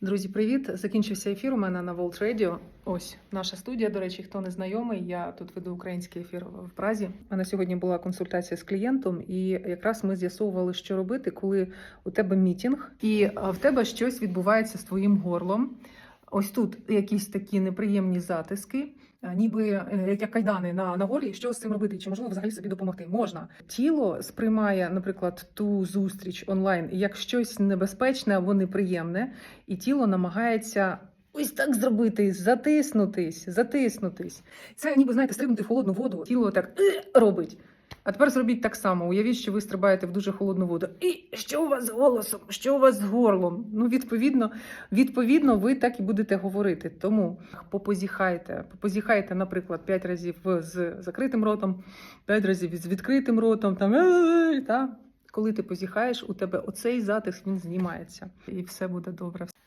Друзі, привіт! Закінчився ефір у мене на World Radio. Ось наша студія. До речі, хто не знайомий, я тут веду український ефір в Празі. У мене сьогодні була консультація з клієнтом, і якраз ми з'ясовували, що робити, коли у тебе мітінг, і в тебе щось відбувається з твоїм горлом. Ось тут якісь такі неприємні затиски, е, ніби е, як кайдани на, на горлі. Що з цим робити? Чи можливо взагалі собі допомогти? Можна. Тіло сприймає, наприклад, ту зустріч онлайн як щось небезпечне або неприємне, і тіло намагається. Ось так зробити, затиснутись, затиснутись. Це ніби знаєте, стрибнути в холодну воду. Тіло так «Е» робить. А тепер зробіть так само. Уявіть, що ви стрибаєте в дуже холодну воду. І що у вас з голосом? Що у вас з горлом? Ну, відповідно, відповідно, ви так і будете говорити. Тому попозіхайте. Попозіхайте, наприклад, 5 разів з закритим ротом, 5 разів з відкритим ротом. Там, та? Коли ти позіхаєш, у тебе оцей затиск він знімається, і все буде добре.